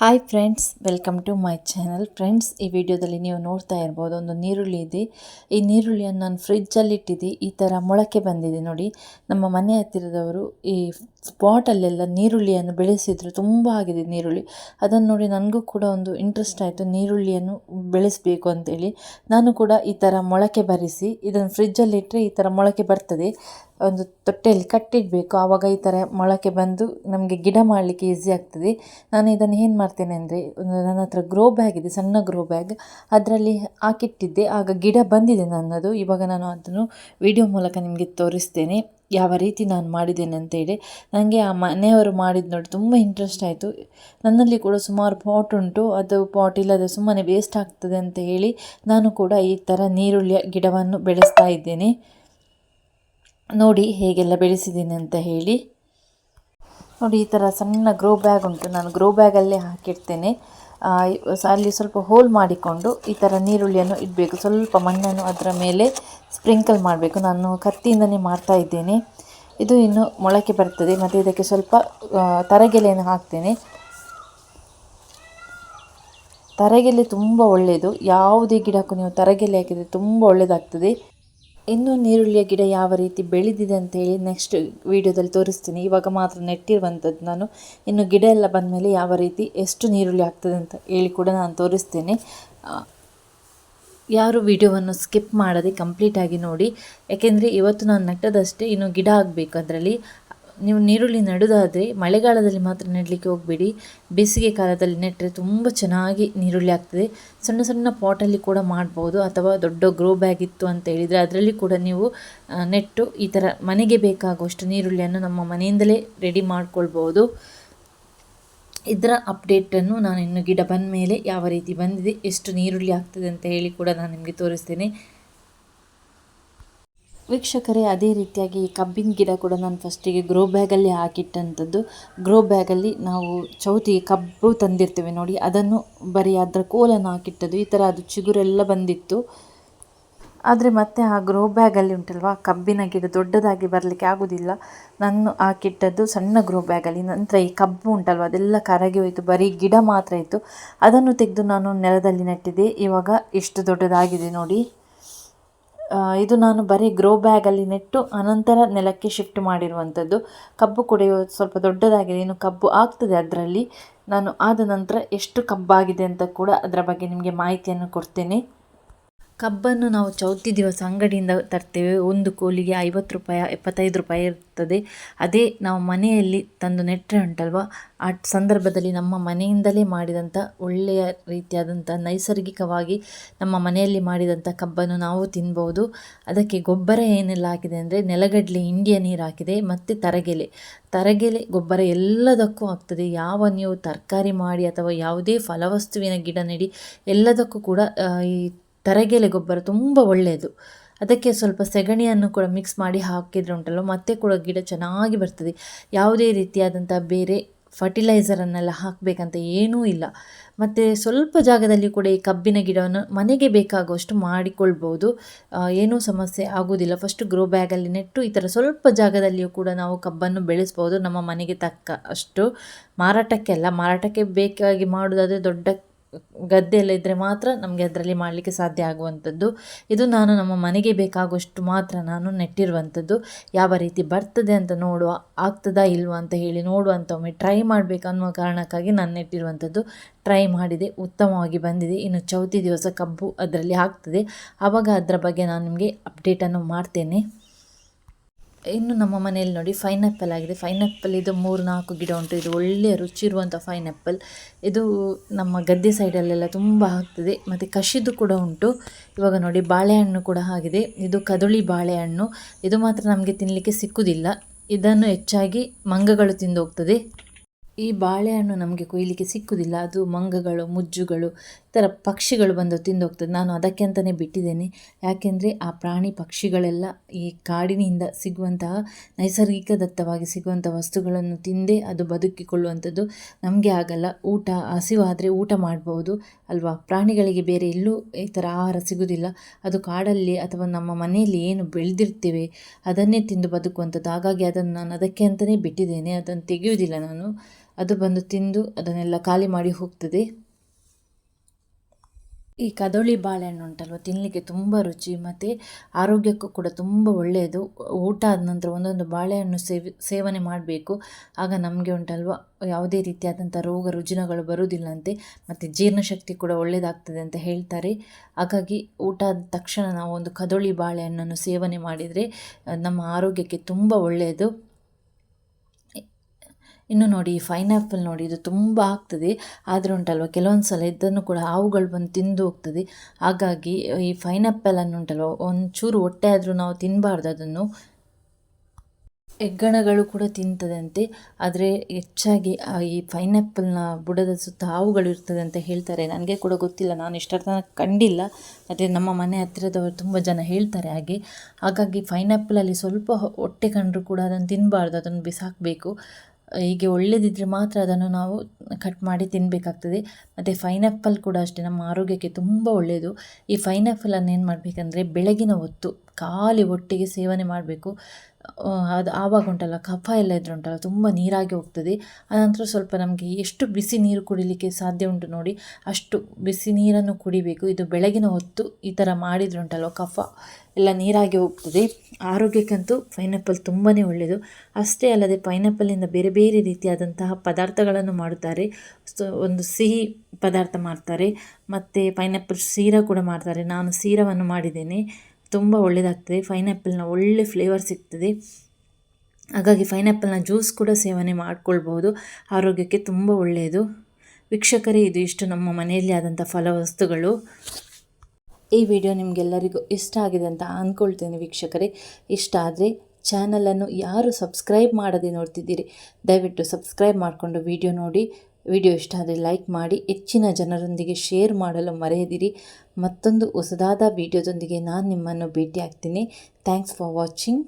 Hi friends welcome to my channel friends ಈ ವಿಡಿಯೋದಲ್ಲಿ ನೀವು ನೋಡ್ತಾ ಇರ್ಬೋದು, ಒಂದು ನೀರುಳ್ಳಿ ಇದೆ. ಈ ನೀರುಳ್ಳಿಯನ್ನು ನಾನು ಫ್ರಿಜ್ಜಲ್ಲಿ ಇಟ್ಟಿದ್ದೆ. ಈ ಥರ ಮೊಳಕೆ ಬಂದಿದೆ ನೋಡಿ. ನಮ್ಮ ಮನೆ ಹತ್ತಿರದವರು ಈ ಸ್ಪಾಟಲ್ಲೆಲ್ಲ ನೀರುಳ್ಳಿಯನ್ನು ಬೆಳೆಸಿದ್ರು. ತುಂಬ ಆಗಿದೆ ನೀರುಳ್ಳಿ. ಅದನ್ನು ನೋಡಿ ನನಗೂ ಕೂಡ ಒಂದು ಇಂಟ್ರೆಸ್ಟ್ ಆಯಿತು ನೀರುಳ್ಳಿಯನ್ನು ಬೆಳೆಸಬೇಕು ಅಂತೇಳಿ. ನಾನು ಕೂಡ ಈ ಥರ ಮೊಳಕೆ ಬರಿಸಿ, ಇದನ್ನು ಫ್ರಿಜ್ಜಲ್ಲಿಟ್ಟರೆ ಈ ಥರ ಮೊಳಕೆ ಬರ್ತದೆ. ಒಂದು ತೊಟ್ಟೆಯಲ್ಲಿ ಕಟ್ಟಿಡಬೇಕು. ಆವಾಗ ಈ ಥರ ಮೊಳಕೆ ಬಂದು ನಮಗೆ ಗಿಡ ಮಾಡಲಿಕ್ಕೆ ಈಸಿ ಆಗ್ತದೆ. ನಾನು ಇದನ್ನು ಏನು ಮಾಡ್ತೇನೆ ಅಂದರೆ, ಒಂದು ನನ್ನ ಹತ್ರ ಗ್ರೋ ಬ್ಯಾಗ್ ಇದೆ, ಸಣ್ಣ ಗ್ರೋ ಬ್ಯಾಗ್ ಅದರಲ್ಲಿ ಹಾಕಿಟ್ಟಿದ್ದೆ. ಆಗ ಗಿಡ ಬಂದಿದೆ ನನ್ನದು. ಇವಾಗ ನಾನು ಅದನ್ನು ವಿಡಿಯೋ ಮೂಲಕ ನಿಮಗೆ ತೋರಿಸ್ತೇನೆ. ಯಾವ ರೀತಿ ನಾನು ಮಾಡಿದ್ದೇನೆ ಅಂತೇಳಿ ನನಗೆ ಆ ಮನೆಯವರು ಮಾಡಿದ್ದು ನೋಡಿ ತುಂಬ ಇಂಟ್ರೆಸ್ಟ್ ಆಯಿತು. ನನ್ನಲ್ಲಿ ಕೂಡ ಸುಮಾರು ಪಾಟ್ ಉಂಟು. ಅದು ಪಾಟ್ ಇಲ್ಲದೆ ಸುಮ್ಮನೆ ವೇಸ್ಟ್ ಆಗ್ತದೆ ಅಂತ ಹೇಳಿ ನಾನು ಕೂಡ ಈ ಥರ ನೀರುಳ್ಳಿಯ ಗಿಡವನ್ನು ಬೆಳೆಸ್ತಾ ಇದ್ದೇನೆ. ನೋಡಿ ಹೇಗೆಲ್ಲ ಬೆಳೆಸಿದ್ದೀನಿ ಅಂತ ಹೇಳಿ. ನೋಡಿ ಈ ಥರ ಸಣ್ಣ ಗ್ರೋ ಬ್ಯಾಗ್ ಉಂಟು. ನಾನು ಗ್ರೋ ಬ್ಯಾಗಲ್ಲೇ ಹಾಕಿಡ್ತೇನೆ. ಅಲ್ಲಿ ಸ್ವಲ್ಪ ಹೋಲ್ ಮಾಡಿಕೊಂಡು ಈ ಥರ ನೀರುಳ್ಳಿಯನ್ನು ಇಡಬೇಕು. ಸ್ವಲ್ಪ ಮಣ್ಣನ್ನು ಅದರ ಮೇಲೆ ಸ್ಪ್ರಿಂಕಲ್ ಮಾಡಬೇಕು. ನಾನು ಕತ್ತಿಯಿಂದನೇ ಮಾಡ್ತಾ ಇದ್ದೇನೆ. ಇದು ಇನ್ನು ಮೊಳಕೆ ಬರ್ತದೆ. ಮತ್ತು ಇದಕ್ಕೆ ಸ್ವಲ್ಪ ತರಗೆಲೆಯನ್ನು ಹಾಕ್ತೇನೆ. ತರಗೆಲೆ ತುಂಬ ಒಳ್ಳೆಯದು ಯಾವುದೇ ಗಿಡಕ್ಕೂ ನೀವು ತರಗೆಲೆ ಹಾಕಿದರೆ ತುಂಬ ಒಳ್ಳೆಯದಾಗ್ತದೆ ಇನ್ನು ನೀರುಳ್ಳಿಯ ಗಿಡ ಯಾವ ರೀತಿ ಬೆಳೆದಿದೆ ಅಂತ ಹೇಳಿ ನೆಕ್ಸ್ಟ್ ವೀಡಿಯೋದಲ್ಲಿ ತೋರಿಸ್ತೀನಿ. ಇವಾಗ ಮಾತ್ರ ನೆಟ್ಟಿರುವಂಥದ್ದು ನಾನು. ಇನ್ನು ಗಿಡ ಎಲ್ಲ ಬಂದಮೇಲೆ ಯಾವ ರೀತಿ ಎಷ್ಟು ನೀರುಳ್ಳಿ ಆಗ್ತದೆ ಅಂತ ಹೇಳಿ ಕೂಡ ನಾನು ತೋರಿಸ್ತೇನೆ. ಯಾರು ವಿಡಿಯೋವನ್ನು ಸ್ಕಿಪ್ ಮಾಡದೆ ಕಂಪ್ಲೀಟಾಗಿ ನೋಡಿ. ಯಾಕೆಂದರೆ ಇವತ್ತು ನಾನು ನೆಟ್ಟದಷ್ಟೇ ಇನ್ನು ಗಿಡ ಆಗಬೇಕು ಅದರಲ್ಲಿ. ನೀವು ನೀರುಳ್ಳಿ ನೆಡೋದಾದರೆ ಮಳೆಗಾಲದಲ್ಲಿ ಮಾತ್ರ ನೆಡಲಿಕ್ಕೆ ಹೋಗಬೇಡಿ. ಬೇಸಿಗೆ ಕಾಲದಲ್ಲಿ ನೆಟ್ಟರೆ ತುಂಬ ಚೆನ್ನಾಗಿ ನೀರುಳ್ಳಿ ಆಗ್ತದೆ. ಸಣ್ಣ ಸಣ್ಣ ಪಾಟಲ್ಲಿ ಕೂಡ ಮಾಡ್ಬೋದು ಅಥವಾ ದೊಡ್ಡ ಗ್ರೋ ಬ್ಯಾಗ್ ಇತ್ತು ಅಂತ ಹೇಳಿದರೆ ಅದರಲ್ಲಿ ಕೂಡ ನೀವು ನೆಟ್ಟು ಈ ಥರ ಮನೆಗೆ ಬೇಕಾಗುವಷ್ಟು ನೀರುಳ್ಳಿಯನ್ನು ನಮ್ಮ ಮನೆಯಿಂದಲೇ ರೆಡಿ ಮಾಡ್ಕೊಳ್ಬೋದು. ಇದರ ಅಪ್ಡೇಟನ್ನು ನಾನು ಇನ್ನು ಗಿಡ ಬಂದ ಮೇಲೆ ಯಾವ ರೀತಿ ಬಂದಿದೆ, ಎಷ್ಟು ನೀರುಳ್ಳಿ ಆಗ್ತದೆ ಅಂತ ಹೇಳಿ ಕೂಡ ನಾನು ನಿಮಗೆ ತೋರಿಸ್ತೇನೆ. ವೀಕ್ಷಕರೇ, ಅದೇ ರೀತಿಯಾಗಿ ಈ ಕಬ್ಬಿನ ಗಿಡ ಕೂಡ ನಾನು ಫಸ್ಟಿಗೆ ಗ್ರೋ ಬ್ಯಾಗಲ್ಲಿ ಹಾಕಿಟ್ಟಂಥದ್ದು. ಗ್ರೋ ಬ್ಯಾಗಲ್ಲಿ ನಾವು ಚೌತಿಗೆ ಕಬ್ಬು ತಂದಿರ್ತೇವೆ ನೋಡಿ, ಅದನ್ನು ಬರೀ ಅದರ ಕೋಲನ್ನು ಹಾಕಿಟ್ಟದ್ದು. ಈ ಥರ ಅದು ಚಿಗುರೆಲ್ಲ ಬಂದಿತ್ತು. ಆದರೆ ಮತ್ತೆ ಆ ಗ್ರೋ ಬ್ಯಾಗಲ್ಲಿ ಉಂಟಲ್ವ, ಕಬ್ಬಿನ ಗಿಡ ದೊಡ್ಡದಾಗಿ ಬರಲಿಕ್ಕೆ ಆಗೋದಿಲ್ಲ. ನಾನು ಹಾಕಿಟ್ಟದ್ದು ಸಣ್ಣ ಗ್ರೋ ಬ್ಯಾಗಲ್ಲಿ ನಂತರ ಈ ಕಬ್ಬು ಉಂಟಲ್ವ, ಅದೆಲ್ಲ ಕರಗಿ ಹೋಯಿತು. ಬರೀ ಗಿಡ ಮಾತ್ರ ಇತ್ತು. ಅದನ್ನು ತೆಗೆದು ನಾನು ನೆಲದಲ್ಲಿ ನೆಟ್ಟಿದೆ ಇವಾಗ ಎಷ್ಟು ದೊಡ್ಡದಾಗಿದೆ ನೋಡಿ. ಇದು ನಾನು ಬರೀ ಗ್ರೋ ಬ್ಯಾಗಲ್ಲಿ ನೆಟ್ಟು ಅನಂತರ ನೆಲಕ್ಕೆ ಶಿಫ್ಟ್ ಮಾಡಿರುವಂಥದ್ದು. ಕಬ್ಬು ಕೂಡ ಸ್ವಲ್ಪ ದೊಡ್ಡದಾಗಿದೆ, ಇನ್ನು ಕಬ್ಬು ಆಗ್ತದೆ ಅದರಲ್ಲಿ. ನಾನು ಆದ ನಂತರ ಎಷ್ಟು ಕಬ್ಬಾಗಿದೆ ಅಂತ ಕೂಡ ಅದರ ಬಗ್ಗೆ ನಿಮಗೆ ಮಾಹಿತಿಯನ್ನು ಕೊಡ್ತೇನೆ. ಕಬ್ಬನ್ನು ನಾವು ಚೌತಿ ದಿವಸ ಅಂಗಡಿಯಿಂದ ತರ್ತೇವೆ. ಒಂದು ಕೋಲಿಗೆ ಐವತ್ತು ರೂಪಾಯಿ, ಎಪ್ಪತ್ತೈದು ರೂಪಾಯಿ ಇರ್ತದೆ. ಅದೇ ನಾವು ಮನೆಯಲ್ಲಿ ತಂದು ನೆಟ್ಟರೆ ಉಂಟಲ್ವ? ಆ ಸಂದರ್ಭದಲ್ಲಿ ನಮ್ಮ ಮನೆಯಿಂದಲೇ ಮಾಡಿದಂಥ ಒಳ್ಳೆಯ ರೀತಿಯಾದಂಥ ನೈಸರ್ಗಿಕವಾಗಿ ನಮ್ಮ ಮನೆಯಲ್ಲಿ ಮಾಡಿದಂಥ ಕಬ್ಬನ್ನು ನಾವು ತಿನ್ಬೋದು. ಅದಕ್ಕೆ ಗೊಬ್ಬರ ಏನೆಲ್ಲ ಹಾಕಿದೆ ಅಂದರೆ ನೆಲಗಡಲೆ ಇಂಡಿಯ ನೀರು ಹಾಕಿದೆ ಮತ್ತು ತರಗೆಲೆ. ತರಗೆಲೆ, ಗೊಬ್ಬರ ಎಲ್ಲದಕ್ಕೂ ಆಗ್ತದೆ. ಯಾವ ನೀವು ತರಕಾರಿ ಮಾಡಿ ಅಥವಾ ಯಾವುದೇ ಫಲವಸ್ತುವಿನ ಗಿಡ ನೆಡಿ ಎಲ್ಲದಕ್ಕೂ ಕೂಡ ಈ ತರಗೆಲೆ ಗೊಬ್ಬರ ತುಂಬ ಒಳ್ಳೆಯದು ಅದಕ್ಕೆ ಸ್ವಲ್ಪ ಸೆಗಣಿಯನ್ನು ಕೂಡ ಮಿಕ್ಸ್ ಮಾಡಿ ಹಾಕಿದರೆ ಉಂಟಲ್ಲ ಮತ್ತೆ ಕೂಡ ಗಿಡ ಚೆನ್ನಾಗಿ ಬರ್ತದೆ. ಯಾವುದೇ ರೀತಿಯಾದಂಥ ಬೇರೆ ಫರ್ಟಿಲೈಸರನ್ನೆಲ್ಲ ಹಾಕಬೇಕಂತ ಏನೂ ಇಲ್ಲ. ಮತ್ತು ಸ್ವಲ್ಪ ಜಾಗದಲ್ಲಿ ಕೂಡ ಈ ಕಬ್ಬಿನ ಗಿಡವನ್ನು ಮನೆಗೆ ಬೇಕಾಗುವಷ್ಟು ಮಾಡಿಕೊಳ್ಬೋದು. ಏನೂ ಸಮಸ್ಯೆ ಆಗೋದಿಲ್ಲ. ಫಸ್ಟ್ ಗ್ರೋ ಬ್ಯಾಗಲ್ಲಿ ನೆಟ್ಟು, ಈ ಥರ ಸ್ವಲ್ಪ ಜಾಗದಲ್ಲಿಯೂ ಕೂಡ ನಾವು ಕಬ್ಬನ್ನು ಬೆಳೆಸ್ಬೋದು. ನಮ್ಮ ಮನೆಗೆ ತಕ್ಕ ಅಷ್ಟು ಮಾರಾಟಕ್ಕೆ ಅಲ್ಲ, ಮಾರಾಟಕ್ಕೆ ಬೇಕಾಗಿ ಮಾಡೋದಾದರೆ ದೊಡ್ಡ ಗದ್ದೆ ಎಲ್ಲ ಇದ್ದರೆ ಮಾತ್ರ ನಮಗೆ ಅದರಲ್ಲಿ ಮಾಡಲಿಕ್ಕೆ ಸಾಧ್ಯ ಆಗುವಂಥದ್ದು. ಇದು ನಾನು ನಮ್ಮ ಮನೆಗೆ ಬೇಕಾಗುವಷ್ಟು ಮಾತ್ರ ನಾನು ನೆಟ್ಟಿರುವಂಥದ್ದು. ಯಾವ ರೀತಿ ಬರ್ತದೆ ಅಂತ ನೋಡುವ, ಆಗ್ತದಾ ಇಲ್ವಾ ಅಂತ ಹೇಳಿ ನೋಡುವಂಥ ಒಮ್ಮೆ ಟ್ರೈ ಮಾಡಬೇಕು ಅನ್ನುವ ಕಾರಣಕ್ಕಾಗಿ ನಾನು ನೆಟ್ಟಿರುವಂಥದ್ದು. ಟ್ರೈ ಮಾಡಿದೆ, ಉತ್ತಮವಾಗಿ ಬಂದಿದೆ. ಇನ್ನು ಚೌತಿ ದಿವಸ ಕಬ್ಬು ಅದರಲ್ಲಿ ಆಗ್ತದೆ ಆವಾಗ ಅದರ ಬಗ್ಗೆ ನಾನು ನಿಮಗೆ ಅಪ್ಡೇಟನ್ನು ಮಾಡ್ತೇನೆ. ಇನ್ನು ನಮ್ಮ ಮನೆಯಲ್ಲಿ ನೋಡಿ ಫೈನಾಪಲ್ ಆಗಿದೆ. ಫೈನಾಪಲ್ ಇದು ಮೂರು ನಾಲ್ಕು ಗಿಡ ಉಂಟು. ಇದು ಒಳ್ಳೆಯ ರುಚಿ ಇರುವಂಥ ಫೈನಾಪಲ್ ಇದು ನಮ್ಮ ಗದ್ದೆ ಸೈಡಲ್ಲೆಲ್ಲ ತುಂಬ ಆಗ್ತದೆ. ಮತ್ತು ಕಷಿದು ಕೂಡ ಉಂಟು. ಇವಾಗ ನೋಡಿ ಬಾಳೆಹಣ್ಣು ಕೂಡ ಆಗಿದೆ. ಇದು ಕದಳಿ ಬಾಳೆಹಣ್ಣು. ಇದು ಮಾತ್ರ ನಮಗೆ ತಿನ್ನಲಿಕ್ಕೆ ಸಿಕ್ಕುವುದಿಲ್ಲ ಇದನ್ನು ಹೆಚ್ಚಾಗಿ ಮಂಗಗಳು ತಿಂದು ಹೋಗ್ತದೆ. ಈ ಬಾಳೆಹಣ್ಣು ನಮಗೆ ಕೊಯ್ಲಿಕ್ಕೆ ಸಿಕ್ಕುವುದಿಲ್ಲ ಅದು ಮಂಗಗಳು, ಮುಜ್ಜುಗಳು, ಈ ಥರ ಪಕ್ಷಿಗಳು ಬಂದು ತಿಂದೋಗ್ತದೆ. ನಾನು ಅದಕ್ಕೆ ಅಂತಲೇ ಬಿಟ್ಟಿದ್ದೇನೆ. ಯಾಕೆಂದರೆ ಆ ಪ್ರಾಣಿ ಪಕ್ಷಿಗಳೆಲ್ಲ ಈ ಕಾಡಿನಿಂದ ಸಿಗುವಂತಹ ನೈಸರ್ಗಿಕ ದತ್ತವಾಗಿ ಸಿಗುವಂಥ ವಸ್ತುಗಳನ್ನು ತಿಂದೇ ಅದು ಬದುಕಿಕೊಳ್ಳುವಂಥದ್ದು. ನಮಗೆ ಆಗಲ್ಲ. ಊಟ ಹಸಿವಾದರೆ ಊಟ ಮಾಡ್ಬೋದು ಅಲ್ವಾ? ಪ್ರಾಣಿಗಳಿಗೆ ಬೇರೆ ಎಲ್ಲೂ ಈ ಥರ ಆಹಾರ ಸಿಗುವುದಿಲ್ಲ ಅದು ಕಾಡಲ್ಲಿ ಅಥವಾ ನಮ್ಮ ಮನೆಯಲ್ಲಿ ಏನು ಬೆಳೆದಿರ್ತೇವೆ, ಅದನ್ನೇ ತಿಂದು ಬದುಕುವಂಥದ್ದು. ಹಾಗಾಗಿ ಅದನ್ನು ನಾನು ಅದಕ್ಕೆ ಅಂತಲೇ ಬಿಟ್ಟಿದ್ದೇನೆ. ಅದನ್ನು ತೆಗೆಯುವುದಿಲ್ಲ ನಾನು. ಅದು ಬಂದು ತಿಂದು ಅದನ್ನೆಲ್ಲ ಖಾಲಿ ಮಾಡಿ ಹೋಗ್ತದೆ. ಈ ಕದೋಳಿ ಬಾಳೆಹಣ್ಣು ಉಂಟಲ್ವ? ತಿನ್ನಲಿಕ್ಕೆ ತುಂಬ ರುಚಿ, ಮತ್ತು ಆರೋಗ್ಯಕ್ಕೂ ಕೂಡ ತುಂಬ ಒಳ್ಳೆಯದು. ಊಟ ಆದ ನಂತರ ಒಂದೊಂದು ಬಾಳೆಹಣ್ಣು ಸೇವಿ, ಸೇವನೆ ಮಾಡಬೇಕು. ಆಗ ನಮಗೆ ಉಂಟಲ್ವ? ಯಾವುದೇ ರೀತಿಯಾದಂಥ ರೋಗ ರುಜಿನಗಳು ಬರುವುದಿಲ್ಲಂತೆ, ಮತ್ತು ಜೀರ್ಣಶಕ್ತಿ ಕೂಡ ಒಳ್ಳೆಯದಾಗ್ತದೆ ಅಂತ ಹೇಳ್ತಾರೆ. ಹಾಗಾಗಿ ಊಟ ಆದ ತಕ್ಷಣ ನಾವು ಒಂದು ಕದೋಳಿ ಬಾಳೆಹಣ್ಣನ್ನು ಸೇವನೆ ಮಾಡಿದರೆ ನಮ್ಮ ಆರೋಗ್ಯಕ್ಕೆ ತುಂಬ ಒಳ್ಳೆಯದು. ಇನ್ನು ನೋಡಿ ಈ ನೋಡಿ ಇದು ತುಂಬ ಆಗ್ತದೆ. ಆದರೆ ಉಂಟಲ್ವ? ಕೆಲವೊಂದು ಸಲ ಇದನ್ನು ಕೂಡ ಹಾವುಗಳು ಬಂದು ತಿಂದು ಹೋಗ್ತದೆ. ಹಾಗಾಗಿ ಈ ಪೈನಾಪಲನ್ನು ಉಂಟಲ್ವ? ಒಂಚೂರು ಹೊಟ್ಟೆ ಆದರೂ ನಾವು ತಿನ್ನಬಾರ್ದು ಅದನ್ನು. ಹೆಗ್ಗಣಗಳು ಕೂಡ ತಿಂತದಂತೆ. ಆದರೆ ಹೆಚ್ಚಾಗಿ ಈ ಪೈನಾಪಲ್ನ ಬುಡದ ಸುತ್ತ ಹಾವುಗಳು ಇರ್ತದೆ ಅಂತ ಹೇಳ್ತಾರೆ. ನನಗೆ ಕೂಡ ಗೊತ್ತಿಲ್ಲ. ನಾನು ಇಷ್ಟರ ತನಕ ಕಂಡಿಲ್ಲ. ಆದರೆ ನಮ್ಮ ಮನೆ ಹತ್ತಿರದವರು ತುಂಬ ಜನ ಹೇಳ್ತಾರೆ ಹಾಗೆ. ಹಾಗಾಗಿ ಪೈನಾಪಲಲ್ಲಿ ಸ್ವಲ್ಪ ಹೊಟ್ಟೆ ಕಂಡರೂ ಕೂಡ ಅದನ್ನು ತಿನ್ನಬಾರ್ದು ಅದನ್ನು ಬಿಸಾಕಬೇಕು. ಹೀಗೆ ಒಳ್ಳೆಯದಿದ್ದರೆ ಮಾತ್ರ ಅದನ್ನು ನಾವು ಕಟ್ ಮಾಡಿ ತಿನ್ನಬೇಕಾಗ್ತದೆ ಮತ್ತು ಫೈನಾಪಲ್ ಕೂಡ ಅಷ್ಟೇ, ನಮ್ಮ ಆರೋಗ್ಯಕ್ಕೆ ತುಂಬ ಒಳ್ಳೆಯದು. ಈ ಫೈನಾಪಲನ್ನು ಏನು ಮಾಡಬೇಕಂದ್ರೆ, ಬೆಳಗಿನ ಹೊತ್ತು, ಖಾಲಿ ಹೊಟ್ಟೆಗೆ ಸೇವನೆ ಮಾಡಬೇಕು. ಅದು ಆವಾಗ ಉಂಟಲ್ಲ, ಕಫ ಎಲ್ಲ ಇದ್ರೆ ಉಂಟಲ್ಲ, ತುಂಬ ನೀರಾಗಿ ಹೋಗ್ತದೆ. ಅನಂತರ ಸ್ವಲ್ಪ ನಮಗೆ ಎಷ್ಟು ಬಿಸಿ ನೀರು ಕುಡಿಲಿಕ್ಕೆ ಸಾಧ್ಯ ಉಂಟು ನೋಡಿ, ಅಷ್ಟು ಬಿಸಿ ನೀರನ್ನು ಕುಡಿಬೇಕು. ಇದು ಬೆಳಗಿನ ಹೊತ್ತು ಈ ಥರ ಮಾಡಿದ್ರೆ ಉಂಟಲ್ಲ ಕಫ ಎಲ್ಲ ನೀರಾಗಿ ಹೋಗ್ತದೆ. ಆರೋಗ್ಯಕ್ಕಂತೂ ಪೈನಾಪಲ್ ತುಂಬಾ ಒಳ್ಳೆಯದು. ಅಷ್ಟೇ ಅಲ್ಲದೆ ಪೈನಾಪಲ್ಲಿಂದ ಬೇರೆ ಬೇರೆ ರೀತಿಯಾದಂತಹ ಪದಾರ್ಥಗಳನ್ನು ಮಾಡುತ್ತಾರೆ. ಒಂದು ಸಿಹಿ ಪದಾರ್ಥ ಮಾಡ್ತಾರೆ, ಮತ್ತು ಪೈನಾಪಲ್ ಸೀರಾ ಕೂಡ ಮಾಡ್ತಾರೆ. ನಾನು ಸೀರವನ್ನು ಮಾಡಿದ್ದೇನೆ. ತುಂಬ ಒಳ್ಳೆಯದಾಗ್ತದೆ ಪೈನಾಪಲ್ನ ಒಳ್ಳೆ ಫ್ಲೇವರ್ ಸಿಗ್ತದೆ. ಹಾಗಾಗಿ ಪೈನಾಪಲ್ನ ಜ್ಯೂಸ್ ಕೂಡ ಸೇವನೆ ಮಾಡ್ಕೊಳ್ಬೋದು ಆರೋಗ್ಯಕ್ಕೆ ತುಂಬ ಒಳ್ಳೆಯದು ವೀಕ್ಷಕರೇ, ಇದು ಇಷ್ಟು ನಮ್ಮ ಮನೆಯಲ್ಲಿ ಆದಂಥ ಫಲವಸ್ತುಗಳು. ಈ ವಿಡಿಯೋ ನಿಮಗೆಲ್ಲರಿಗೂ ಇಷ್ಟ ಆಗಿದೆ ಅಂತ ಅಂದ್ಕೊಳ್ತೇನೆ ವೀಕ್ಷಕರೇ. ಇಷ್ಟ ಆದರೆ ಚಾನಲನ್ನು ಯಾರು ಸಬ್ಸ್ಕ್ರೈಬ್ ಮಾಡದೆ ನೋಡ್ತಿದ್ದೀರಿ, ದಯವಿಟ್ಟು ಸಬ್ಸ್ಕ್ರೈಬ್ ಮಾಡಿಕೊಂಡು ವಿಡಿಯೋ ನೋಡಿ. ವಿಡಿಯೋ ಇಷ್ಟ ಆದರೆ ಲೈಕ್ ಮಾಡಿ, ಹೆಚ್ಚಿನ ಜನರೊಂದಿಗೆ ಶೇರ್ ಮಾಡಲು ಮರೆಯದಿರಿ. ಮತ್ತೊಂದು ಹೊಸದಾದ ವಿಡಿಯೋದೊಂದಿಗೆ ನಾನು ನಿಮ್ಮನ್ನು ಭೇಟಿ ಆಗ್ತೀನಿ ಥ್ಯಾಂಕ್ಸ್ ಫಾರ್ ವಾಚಿಂಗ್